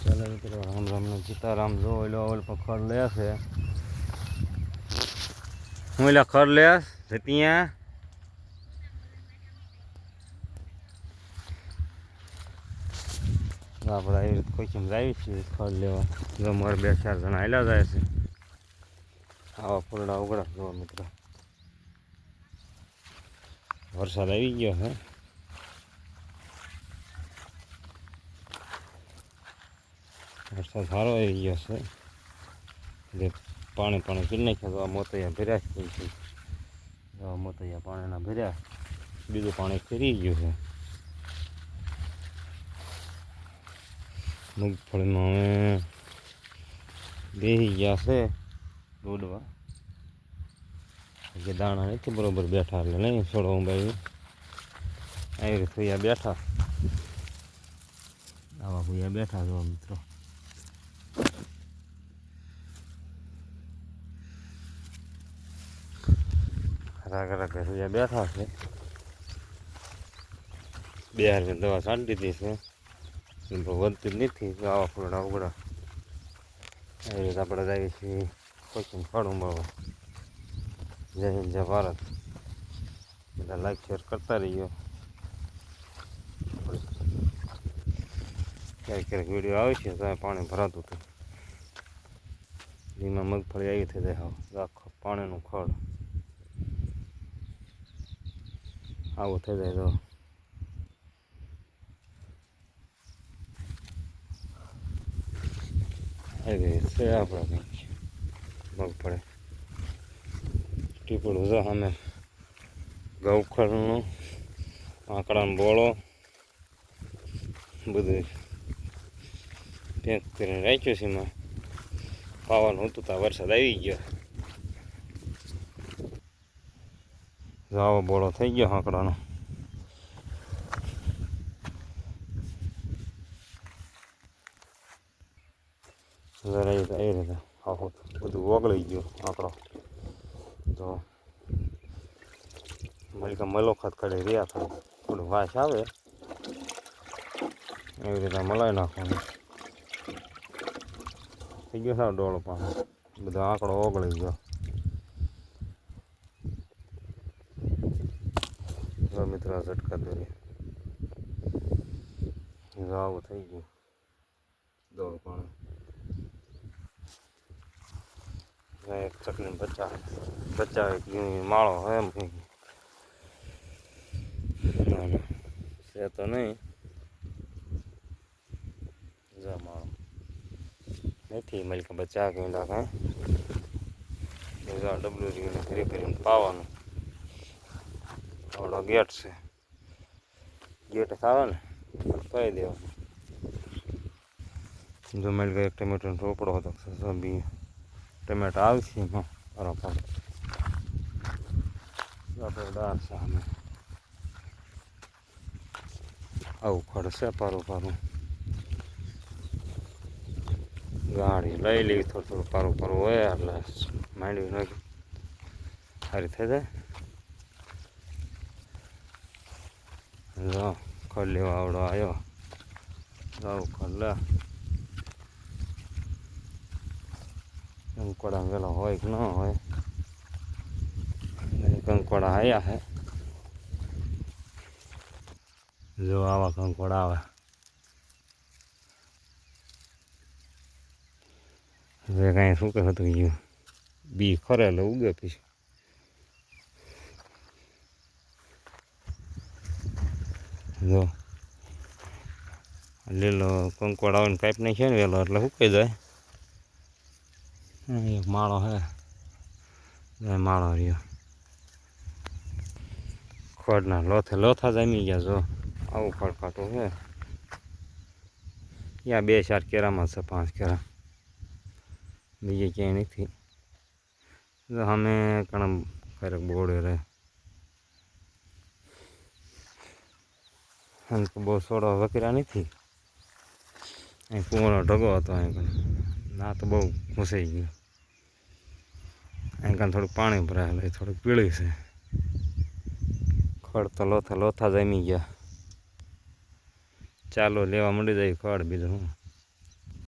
ચાલો મિત્રો રામ રામ ને સીતારામ જો ઓલો ખડ લે. છે હું એટલે ખડ લે ત્યાં આપણે આવી રીતે કોઈ કેમ જાય છીએ ખડ લેવા જો મારે બે ચાર જણા આવેલા જાય છે આવા ફૂલડા ઉગડા જો મિત્રો વરસાદ આવી ગયો છે વરસાદ સારો આવી ગયો છે. એટલે પાણી પાણી પી નાખ્યા તો આ મોતૈયા ભર્યા છે આ મોતૈયા પાણીના ભર્યા, બીજું પાણી ફેરી ગયું છે. મગફળીમાં હવે બેસી ગયા છે દોડવા. કે દાણા નથી, બરોબર બેઠા એટલે નહીં છોડો હું ભાઈ આવી રીતે બેઠા. આવા ભૂયા બેઠા જોવા મિત્રો. રાગ રાગ ભૈયા બેઠા છે. બે હાર દવા છાંટી દીધી છે. વધતી નથી આવા ફૂલડા ઉગડા. એવી રીતે આપણે જઈએ છીએ કોચિંગ ફાળું મળવા જય હિન્દ, જય ભારત. બધા લાઈક શેર કરતા રહીએ. ક્યારેક ક્યારેક વીડિયો આવે છે, તો પાણી ભરાતું હતું. એમાં મગફળી આવી થઈ જાય આખો પાણીનું ખડ. આવું થઈ જાય તો છે આપણે કંઈક મગફળી ટીપડું છે અમે ગૌખરનું, આંકડાનો બોળો, બધું. પેક કરીને રાખ્યું છે એમાં. પાવાનું હતું ત્યાં વરસાદ આવી ગયો. જો આવો બોળો થઈ ગયો એ એ રીતે આખું બધું ઓગળી ગયું આંકડો. તો મલકા મલોખત કરી રહ્યા થોડું થોડું વાસ આવે. એવી રીતે મલાઈ નાખવાનું. થઈ ગયો સાવ ડોળો પાણી. બધો આંકડો ઓગળી ગયો. મિત્રો ઝટકા દોરી આવું થઈ ગયું. દોડ પાણી આ એક ચકની બચ્ચા બચ્ચા એક ઈ માળો એમ ના છે તો નહીં. જા માળો. નથી મલિકા બચ્ચા કંઈ લાગે જા ડબલ્યુ રીને ફરી ફરીને પાવાનું. આવડો ગેટ છે. ગેટ આવે ને કહી દેવો જો મલિકા એક ટમેટાનો રોપડો હતો બી ટમેટા આવશે એમાં બરાબર આપણે છે સામે આવું ખડશે પારું પારું. ગાડી લઈ લેવી થોડું થોડું પારું પારું હોય એટલે માંડવી નાખી સારી થઈ જાય? જો ખડ લેવા આવડો આવ્યો આવું ખડ લે કંકોડા વેલો હોય કે ન હોય કંકોડા આવ્યા હે જો આવા કંકોડા આવે હવે કાંઈ શું કે હતું ગયું બી ખરેલો ઉગે પછી જો. લીલો કંકોડ આવે ને પાઇપ છે ને વેલો, એટલે સુકાઈ જાય. એક માળો હે. માળો રહ્યો. ખડના લોથે લોથા જમી ગયા જો. આવું ફળફાટું છે ત્યાં બે ચાર કેરામાં છે, પાંચ કેરા. બીજે ક્યાંય નથી. અમે ઘણા ક્યારેક બોર્ડ રહે. આમ તો બહુ સોડો વકર્યા નથી. અહીં કુંવરો ઢગો હતો અહીં કણ ના તો બહુ ઘૂસાઈ ગયું. અહીં કાંઈ થોડું પાણી ભરાયેલું એ થોડુંક પીળી છે. ખડ તો લોથા લોથા જમી ગયા. ચાલો, લેવા મળી જાય ખડ બીજું હું